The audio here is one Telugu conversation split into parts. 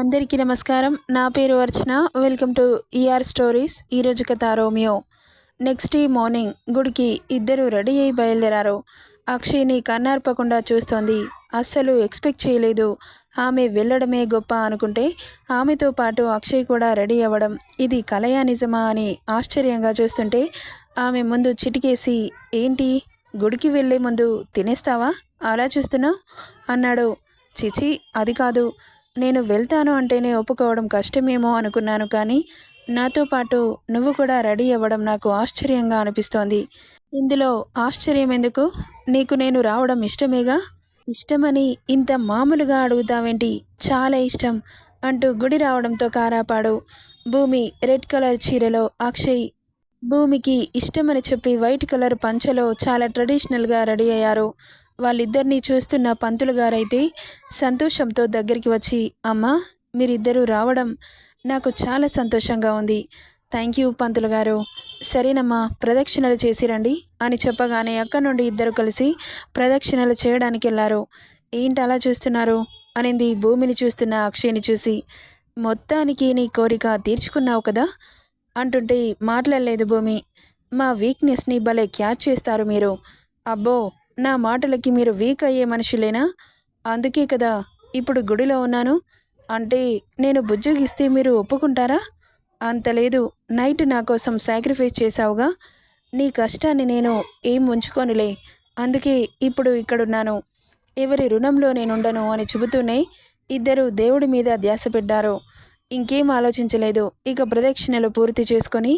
అందరికీ నమస్కారం. నా పేరు Archana. Welcome to ER stories ఈరోజు కథ రోమియో. నెక్స్ట్ ఈ మార్నింగ్ గుడికి ఇద్దరు రెడీ అయి బయలుదేరారు. అక్షయ్ని కన్నార్పకుండా చూస్తోంది. అస్సలు ఎక్స్పెక్ట్ చేయలేదు. ఆమె వెళ్ళడమే గొప్ప అనుకుంటే ఆమెతో పాటు అక్షయ్ కూడా రెడీ అవ్వడం ఇది కలయా నిజమా అని ఆశ్చర్యంగా చూస్తుంటే ఆమె ముందు చిటికేసి ఏంటి? గుడికి వెళ్ళే ముందు తినేస్తావా? అలా చూస్తున్నావు? అన్నాడు. చిచి అది కాదు. నేను వెళ్తాను అంటేనే ఒప్పుకోవడం కష్టమేమో అనుకున్నాను కానీ నాతో పాటు నువ్వు కూడా రెడీ అవ్వడం నాకు ఆశ్చర్యంగా అనిపిస్తోంది. ఇందులో ఆశ్చర్యం ఎందుకు? నీకు నేను రావడం ఇష్టమేగా? ఇష్టమని ఇంత మామూలుగా అడుగుతావేంటి? చాలా ఇష్టం అంటూ గుడి రావడంతో కారాపాడు. భూమి రెడ్ కలర్ చీరలో అక్షయ్ భూమికి ఇష్టమని చెప్పి వైట్ కలర్ పంచలో చాలా ట్రెడిషనల్గా రెడీ అయ్యారు. వాళ్ళిద్దరినీ చూస్తున్న పంతులు గారైతే సంతోషంతో దగ్గరికి వచ్చి అమ్మా మీరిద్దరూ రావడం నాకు చాలా సంతోషంగా ఉంది. థ్యాంక్ యూ పంతులు గారు. సరేనమ్మా ప్రదక్షిణలు చేసిరండి అని చెప్పగానే అక్క నుండి ఇద్దరు కలిసి ప్రదక్షిణలు చేయడానికి వెళ్ళారు. ఏంటి అలా చూస్తున్నారు? అనింది భూమిని చూస్తున్న అక్షయ్ని చూసి. మొత్తానికి నీ కోరిక తీర్చుకున్నావు కదా? అంటుంటే మాట్లాడలేదు భూమి. మా వీక్నెస్ని భలే క్యాచ్ చేస్తారు మీరు. అబ్బో నా మాటలకి మీరు వీక్ అయ్యే మనుషులేనా? అందుకే కదా ఇప్పుడు గుడిలో ఉన్నాను. అంటే నేను బుజ్జగిస్తే మీరు ఒప్పుకుంటారా? అంత లేదు. నైట్ నా కోసం సాక్రిఫైస్ చేశావుగా. నీ కష్టాన్ని నేను ఏం ఉంచుకోనులే. అందుకే ఇప్పుడు ఇక్కడున్నాను. ఎవరి రుణంలో నేనుండను అని చెబుతూనే ఇద్దరు దేవుడి మీద ధ్యాస పెట్టారు. ఇంకేం ఆలోచించలేదు. ఇక ప్రదక్షిణలు పూర్తి చేసుకొని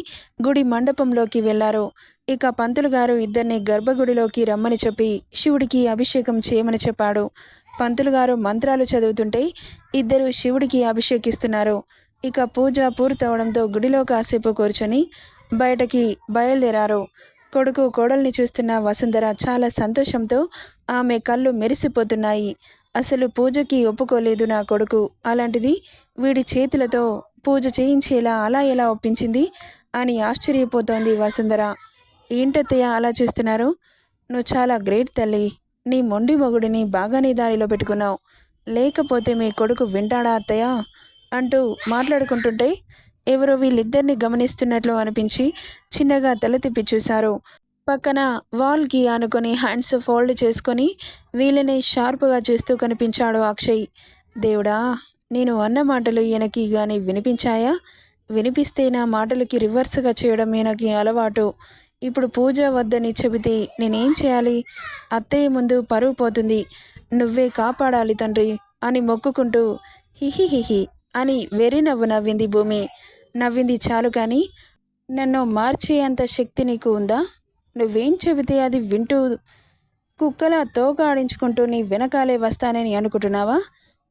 గుడి మండపంలోకి వెళ్ళారు ఇక పంతులు గారు ఇద్దరిని గర్భగుడిలోకి రమ్మని చెప్పి శివుడికి అభిషేకం చేయమని చెప్పాడు. పంతులు గారు మంత్రాలు చదువుతుంటే ఇద్దరు శివుడికి అభిషేకిస్తున్నారు. ఇక పూజ పూర్తవడంతో గుడిలో కాసేపు కూర్చొని బయటకి బయలుదేరారు. కొడుకు కోడల్ని చూస్తున్న వసుంధర చాలా సంతోషంతో ఆమె కళ్ళు మెరిసిపోతున్నాయి. అసలు పూజకి ఒప్పుకోలేదు నా కొడుకు. అలాంటిది వీడి చేతులతో పూజ చేయించేలా అలా ఎలా ఒప్పించింది అని ఆశ్చర్యపోతోంది వసుంధర. ఏంటత్తయ్య అలా చూస్తున్నారు? నువ్వు చాలా గ్రేట్ తల్లి. నీ మొండి మొగుడిని బాగానే దారిలో పెట్టుకున్నావు. లేకపోతే మీ కొడుకు వింటాడా అత్తయ్య? అంటూ మాట్లాడుకుంటుంటే ఎవరో వీళ్ళిద్దరిని గమనిస్తున్నట్లు అనిపించి చిన్నగా తల తిప్పి చూశారు. పక్కన వాల్కి ఆనుకొని హ్యాండ్స్ ఫోల్డ్ చేసుకొని వీళ్ళని షార్ప్గా చూస్తూ కనిపించాడు అక్షయ్. దేవుడా నేను అన్న మాటలు ఈయనకి కానీ వినిపించాయా? వినిపిస్తే నా మాటలకి రివర్స్గా చేయడం ఈయనకి అలవాటు. ఇప్పుడు పూజ వద్దని చెబితే నేనేం చేయాలి? అత్తయ్య ముందు పరువు పోతుంది. నువ్వే కాపాడాలి తండ్రి అని మొక్కుకుంటూ హిహిహిహి అని వెర్రి నవ్వు నవ్వింది భూమి. నవ్వింది చాలు కానీ నన్ను మార్చేంత శక్తి నీకు ఉందా? నువ్వేం చెబితే అది వింటూ కుక్కలా తోక ఆడించుకుంటూ నీ వెనకాలే వస్తానని అనుకుంటున్నావా?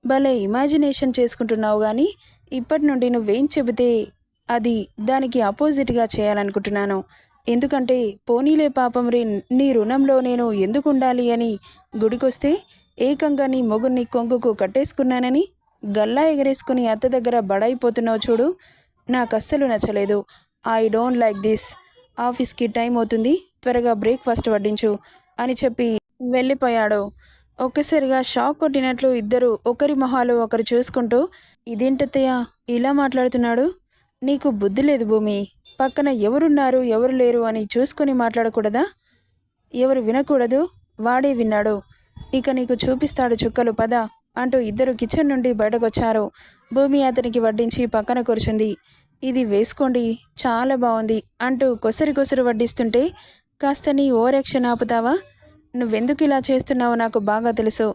భలే ఇమాజినేషన్ చేసుకుంటున్నావు కానీ ఇప్పటి నుండి నువ్వేం చెబితే అది దానికి ఆపోజిట్గా చేయాలనుకుంటున్నాను. ఎందుకంటే పోనీలే పాపం రే నీ రుణంలో నేను ఎందుకు ఉండాలి అని గుడికొస్తే ఏకంగా నీ మొగుడిని కొంగుకు కట్టేసుకున్నానని గల్లా ఎగరేసుకుని అత్త దగ్గర బడైపోతున్నావు చూడు. నాకు అస్సలు నచ్చలేదు. ఐ డోంట్ లైక్ దిస్ ఆఫీస్కి టైం అవుతుంది. త్వరగా బ్రేక్ఫాస్ట్ వడ్డించు అని చెప్పి వెళ్ళిపోయాడు. ఒక్కసారిగా షాక్ కొట్టినట్లు ఇద్దరు ఒకరి మొహాలు ఒకరు చూసుకుంటూ ఇదేంటత్తయ్య? ఇలా మాట్లాడుతున్నాడు? నీకు బుద్ధి లేదు భూమి. పక్కన ఎవరున్నారు ఎవరు లేరు అని చూసుకొని మాట్లాడకూడదా? ఎవరు వినకూడదు? వాడే విన్నాడు. ఇక నీకు చూపిస్తాడు చుక్కలు పద అంటూ ఇద్దరు కిచెన్ నుండి బయటకొచ్చారు. భూమి అతనికి వడ్డించి పక్కన కూర్చుంది. ఇది వేసుకోండి చాలా బాగుంది అంటూ కొసరి కొసరి వడ్డిస్తుంటే కాస్త నీ ఓరెక్షన్ ఆపుతావా? నువ్వెందుకు ఇలా చేస్తున్నావో నాకు బాగా తెలుసు.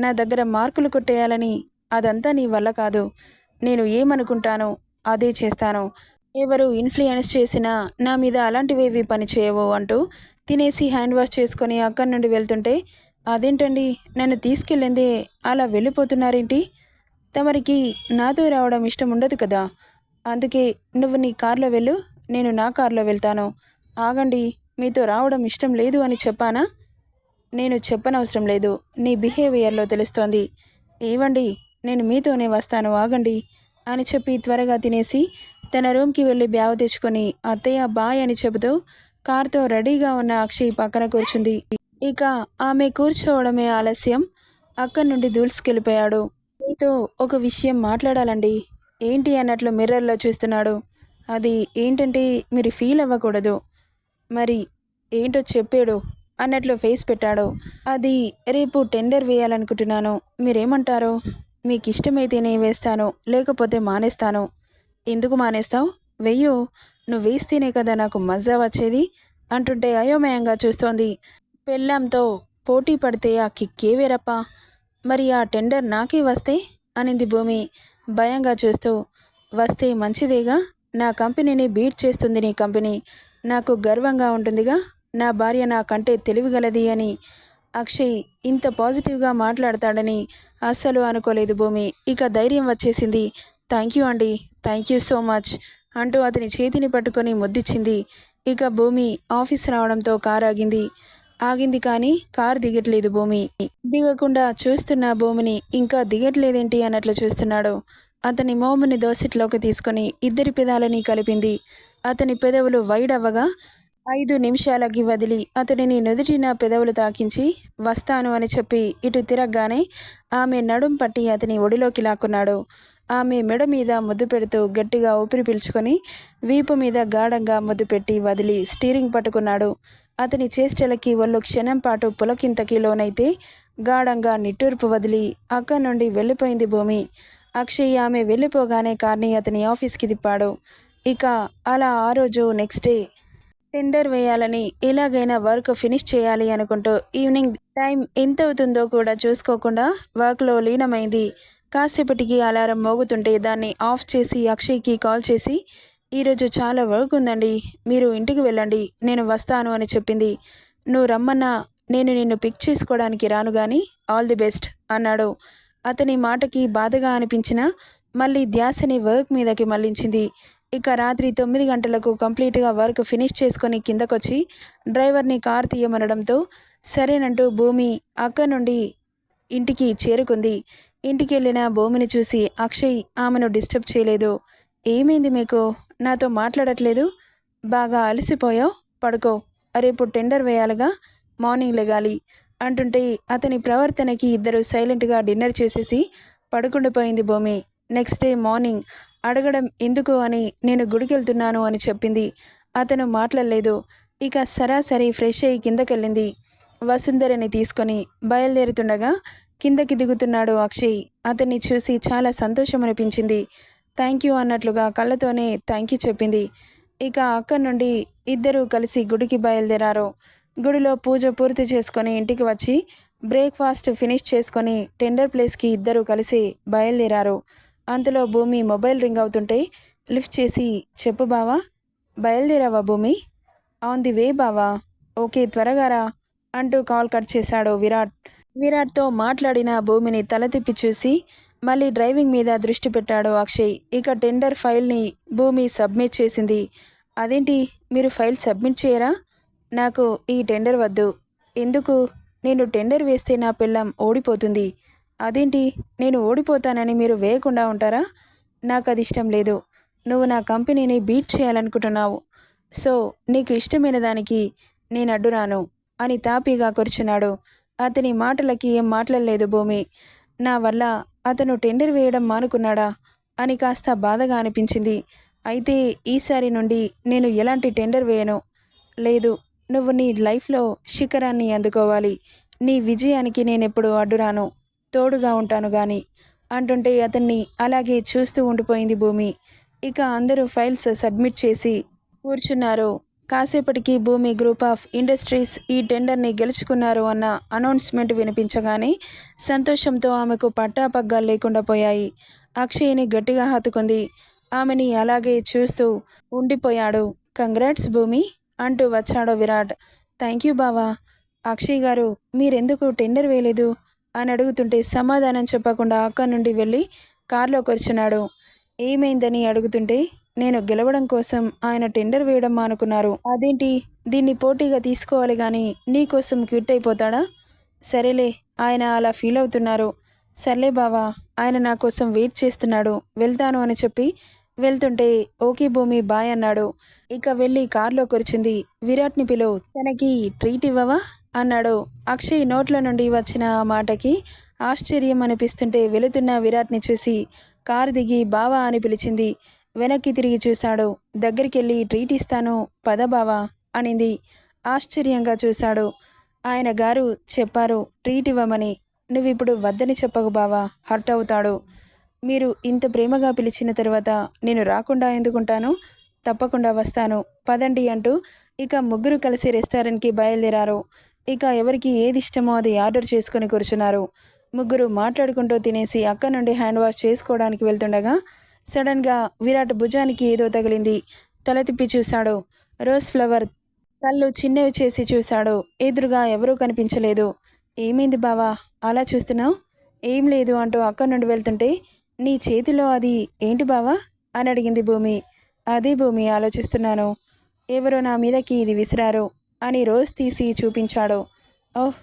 నా దగ్గర మార్కులు కొట్టేయాలని అదంతా నీ వల్ల కాదు. నేను ఏమనుకుంటానో అదే చేస్తాను. ఎవరు ఇన్ఫ్లుయెన్స్ చేసినా నా మీద అలాంటివేవి పని చేయవు అంటూ తినేసి హ్యాండ్ వాష్ చేసుకొని అక్కడి నుండి వెళ్తుంటే అదేంటండి? నన్ను తీసుకెళ్ళిందే అలా వెళ్ళిపోతున్నారేంటి? తమరికి నాతో రావడం ఇష్టం ఉండదు కదా. అందుకే నువ్వు నీ కార్లో వెళ్ళు నేను నా కార్లో వెళ్తాను. ఆగండి. మీతో రావడం ఇష్టం లేదు అని చెప్పానా? నేను చెప్పనవసరం లేదు. నీ బిహేవియర్లో తెలుస్తోంది. ఏవండి? నేను మీతోనే వస్తాను ఆగండి అని చెప్పి త్వరగా తినేసి తన రూమ్కి వెళ్ళి బ్యాగ్ తెచ్చుకొని అత్తయ్య బాయ్ అని చెబుతూ కార్తో రెడీగా ఉన్న అక్షయ్ పక్కన కూర్చుంది. ఇక ఆమె కూర్చోవడమే ఆలస్యం. అక్కడి నుండి దూల్చుకెళ్ళిపోయాడు మీతో ఒక విషయం మాట్లాడాలండి. ఏంటి అన్నట్లు మిర్రర్లో చూస్తున్నాడు. అది ఏంటంటే మీరు ఫీల్ అవ్వకూడదు. మరి ఏంటో చెప్పాడు అన్నట్లు ఫేస్ పెట్టాడు. అది రేపు టెండర్ వేయాలనుకుంటున్నాను. మీరేమంటారు? మీకు ఇష్టమైతేనే వేస్తాను లేకపోతే మానేస్తాను. ఎందుకు మానేస్తావు? వెయ్యు నువ్వు వేస్తేనే కదా నాకు మజా వచ్చేది? అంటుంటే అయోమయంగా చూస్తోంది. పెళ్ళాంతో పోటీ పడితే ఆ కిక్కే వేరప్ప. మరి ఆ టెండర్ నాకే వస్తే? అనింది భూమి భయంగా చూస్తూ. వస్తే మంచిదేగా? నా కంపెనీని బీట్ చేస్తుంది నీ కంపెనీ. నాకు గర్వంగా ఉంటుందిగా. నా భార్య నాకంటే తెలివిగలది అని. అక్షయ్ ఇంత పాజిటివ్గా మాట్లాడతాడని అస్సలు అనుకోలేదు భూమి. ఇక ధైర్యం వచ్చేసింది. థ్యాంక్ యూ అండి. థ్యాంక్ యూ సో మచ్ అంటూ అతని చేతిని పట్టుకొని ముద్దిచ్చింది. ఇక భూమి ఆఫీస్ రావడంతో కారు ఆగింది. ఆగింది కానీ కారు దిగట్లేదు భూమి. దిగకుండా చూస్తున్న భూమిని ఇంకా దిగట్లేదేంటి అన్నట్లు చూస్తున్నాడు. అతని మోముని దోసిట్లోకి తీసుకొని ఇద్దరి పెదాలని కలిపింది. అతని పెదవులు వైడవ్వగా ఐదు నిమిషాలకి వదిలి అతనిని నుదుటిన పెదవులు తాకించి వస్తాను అని చెప్పి ఇటు తిరగగానే ఆమె నడుం పట్టి అతని ఒడిలోకి లాక్కున్నాడు. ఆమె మెడ మీద ముద్దు పెడుతూ గట్టిగా ఊపిరి పీల్చుకొని వీపు మీద గాఢంగా ముద్దు పెట్టి వదిలి స్టీరింగ్ పట్టుకున్నాడు. అతని చేష్టలకి ఒళ్ళు క్షణం పాటు పులకింతకి లోనైతే గాఢంగా నిట్టూర్పు వదిలి అక్కడి నుండి వెళ్ళిపోయింది భూమి. అక్షయ్ ఆమె వెళ్ళిపోగానే కార్ని అతని ఆఫీస్కి తిప్పాడు. ఇక అలా ఆ రోజు నెక్స్ట్ డే టెండర్ వేయాలని ఎలాగైనా వర్క్ ఫినిష్ చేయాలి అనుకుంటూ ఈవినింగ్ టైం ఎంత అవుతుందో కూడా చూసుకోకుండా వర్క్లో లీనమైంది. కాసేపటికి అలారం మోగుతుంటే దాన్ని ఆఫ్ చేసి అక్షయ్కి కాల్ చేసి ఈరోజు చాలా వర్క్ ఉందండి మీరు ఇంటికి వెళ్ళండి నేను వస్తాను అని చెప్పింది. నువ్వు రమ్మన్నా నేను నిన్ను పిక్ చేసుకోవడానికి రాను కానీ ఆల్ ది బెస్ట్ అన్నాడు. అతని మాటకి బాధగా అనిపించిన మళ్ళీ ధ్యాసని వర్క్ మీదకి మళ్ళించింది ఇక రాత్రి తొమ్మిది గంటలకు కంప్లీట్గా వర్క్ ఫినిష్ చేసుకొని కిందకొచ్చి డ్రైవర్ని కార్ తీయమనడంతో సరేనంటూ భూమి అక్క నుండి ఇంటికి చేరుకుంది. ఇంటికి వెళ్ళిన భూమిని చూసి అక్షయ్ ఆమెను డిస్టర్బ్ చేయలేదు. ఏమైంది మీకు? నాతో మాట్లాడట్లేదు? బాగా అలసిపోయావు? పడుకో. రేపు టెండర్ వేయాలిగా? మార్నింగ్ లెగాలి అంటుంటే అతని ప్రవర్తనకి ఇద్దరు సైలెంట్గా డిన్నర్ చేసేసి పడుకుండిపోయింది భూమి. నెక్స్ట్ డే మార్నింగ్ అడగడం ఎందుకు అని నేను గుడికెళ్తున్నాను అని చెప్పింది. అతను మాట్లాడలేదు. ఇక సరాసరి ఫ్రెష్ అయ్యి కిందకెళ్ళింది. వసుంధరని తీసుకొని బయలుదేరుతుండగా కిందకి దిగుతున్నాడు అక్షయ్. అతన్ని చూసి చాలా సంతోషం అనిపించింది థ్యాంక్ యూ అన్నట్లుగా కళ్ళతోనే థ్యాంక్ యూ చెప్పింది. ఇక అక్కడి నుండి ఇద్దరూ కలిసి గుడికి బయలుదేరారు. గుడిలో పూజ పూర్తి చేసుకొని ఇంటికి వచ్చి బ్రేక్ఫాస్ట్ ఫినిష్ చేసుకొని టెండర్ ప్లేస్కి ఇద్దరు కలిసి బయలుదేరారు. అంతలో భూమి మొబైల్ రింగ్ అవుతుంటే లిఫ్ట్ చేసి చెప్పు బావా. బయలుదేరావా భూమి? ఆన్ ది వే బావా. ఓకే త్వరగా రా అంటూ కాల్ కట్ చేశాడు విరాట్. విరాట్తో మాట్లాడిన భూమిని తల తిప్పి చూసి మళ్ళీ డ్రైవింగ్ మీద దృష్టి పెట్టాడు అక్షయ్. ఇక టెండర్ ఫైల్ని భూమి సబ్మిట్ చేసింది. అదేంటి? మీరు ఫైల్ సబ్మిట్ చేయరా? నాకు ఈ టెండర్ వద్దు. ఎందుకు? నేను టెండర్ వేస్తే నా పిల్లం ఓడిపోతుంది. అదేంటి? నేను ఓడిపోతానని మీరు వేయకుండా ఉంటారా? నాకు అది ఇష్టం లేదు. నువ్వు నా కంపెనీని బీట్ చేయాలనుకుంటున్నావు. సో నీకు ఇష్టమైన దానికి నేను అడ్డురాను అని తాపీగా కూర్చున్నాడు. అతని మాటలకి ఏం మాట్లాడలేదు భూమి. నా వల్ల అతను టెండర్ వేయడం మానుకున్నాడా? అని కాస్త బాధగా అనిపించింది. అయితే ఈసారి నుండి నేను ఎలాంటి టెండర్ వేయను? లేదు నువ్వు నీ లైఫ్లో శిఖరాన్ని అందుకోవాలి. నీ విజయానికి నేనెప్పుడు అడ్డురాను తోడుగా ఉంటాను గాని అంటుంటే అతన్ని అలాగే చూస్తూ ఉండిపోయింది భూమి. ఇక అందరూ ఫైల్స్ సబ్మిట్ చేసి కూర్చున్నారు. కాసేపటికి భూమి గ్రూప్ ఆఫ్ ఇండస్ట్రీస్ ఈ టెండర్ని గెలుచుకున్నారు అన్న అనౌన్స్మెంట్ వినిపించగానే సంతోషంతో ఆమెకు పట్టాపగ్గాలు లేకుండా పోయాయి. అక్షయ్ని గట్టిగా హత్తుకుంది. ఆమెని అలాగే చూస్తూ ఉండిపోయాడు. కంగ్రాట్స్ భూమి అంటూ వచ్చాడు విరాట్. థ్యాంక్ యూ బావా. అక్షయ్ గారు మీరెందుకు టెండర్ వేయలేదు? అని అడుగుతుంటే సమాధానం చెప్పకుండా అక్కడి నుండి వెళ్ళి కారులో కూర్చున్నాడు. ఏమైందని అడుగుతుంటే నేను గెలవడం కోసం ఆయన టెండర్ వేయడం మానుకున్నారు. అదేంటి? దీన్ని పోటీగా తీసుకోవాలి కానీ నీకోసం క్విట్ అయిపోతాడా? సరేలే ఆయన అలా ఫీల్ అవుతున్నారు. సర్లే బావా ఆయన నా కోసం వెయిట్ చేస్తున్నాడు. వెళ్తాను అని చెప్పి వెళ్తుంటే ఓకే భూమి బాయ్ అన్నాడు. ఇక వెళ్ళి కారులో కూర్చుంది. విరాట్ని పిలువు. తనకి ట్రీట్ ఇవ్వవా? అన్నాడు. అక్షయ్ నోట్ల నుండి వచ్చిన ఆ మాటకి ఆశ్చర్యం అనిపిస్తుంటే వెళుతున్న విరాట్ని చూసి కారు దిగి బావా అని పిలిచింది. వెనక్కి తిరిగి చూశాడు. దగ్గరికి వెళ్ళి ట్రీట్ ఇస్తాను పద బావా అనింది. ఆశ్చర్యంగా చూశాడు. ఆయన గారు చెప్పారు ట్రీట్ ఇవ్వమని. నువ్విప్పుడు వద్దని చెప్పకు బావా హర్ట్ అవుతాడు. మీరు ఇంత ప్రేమగా పిలిచిన తర్వాత నేను రాకుండా ఎందుకుంటాను? తప్పకుండా వస్తాను. పదండి అంటూ ఇక ముగ్గురు కలిసి రెస్టారెంట్కి బయలుదేరారు. ఇక ఎవరికి ఏది ఇష్టమో అది ఆర్డర్ చేసుకుని కూర్చున్నారు. ముగ్గురు మాట్లాడుకుంటూ తినేసి అక్క నుండి హ్యాండ్ వాష్ చేసుకోవడానికి వెళ్తుండగా సడన్గా విరాట్ భుజానికి ఏదో తగిలింది. తల తిప్పి చూశాడు. రోజ్ ఫ్లవర్ కళ్ళు చిన్నవి చేసి చూశాడు. ఎదురుగా ఎవరూ కనిపించలేదు. ఏమైంది బావా? అలా చూస్తున్నావు? ఏం లేదు అంటూ అక్క నుండి వెళ్తుంటే నీ చేతిలో అది ఏంటి బావా? అని అడిగింది భూమి. అదే భూమి ఆలోచిస్తున్నాను. ఎవరో నా మీదకి ఇది విసిరారు. అని రోజ్ తీసి చూపించాడు. ఓహ్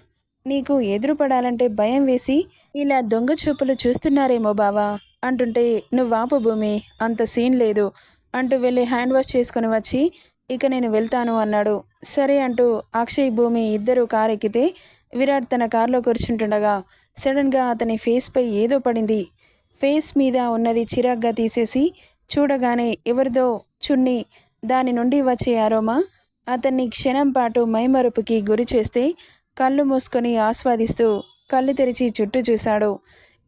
నీకు ఎదురుపడాలంటే భయం వేసి ఇలా దొంగ చూపులు చూస్తున్నారేమో బావా అంటుంటే నువ్వాపు భూమి అంత సీన్ లేదు అంటూ వెళ్ళి హ్యాండ్ వాష్ చేసుకుని వచ్చి ఇక నేను వెళ్తాను అన్నాడు. సరే అంటూ అక్షయ్ భూమి ఇద్దరు కారు ఎక్కితే విరాట్ తన కారులో కూర్చుంటుండగా సడన్గా అతని ఫేస్పై ఏదో పడింది. ఫేస్ మీద ఉన్నది చిరాగ్గా తీసేసి చూడగానే ఎవరిదో చున్ని దాని నుండి వచ్చే అరోమా అతన్ని క్షణం పాటు మైమరుపుకి గురి చేస్తే కళ్ళు మూసుకొని ఆస్వాదిస్తూ కళ్ళు తెరిచి చుట్టూ చూశాడు.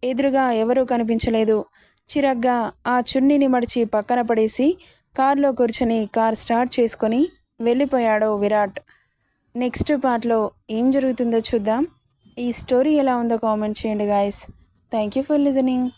ఎదురుగా ఎవరూ కనిపించలేదు. చిరగ్గా ఆ చున్నీని మడిచి పక్కన పడేసి కారులో కూర్చొని కార్ స్టార్ట్ చేసుకొని వెళ్ళిపోయాడు విరాట్. నెక్స్ట్ పార్ట్లో ఏం జరుగుతుందో చూద్దాం. ఈ స్టోరీ ఎలా ఉందో కామెంట్ చేయండి guys. Thank you for listening.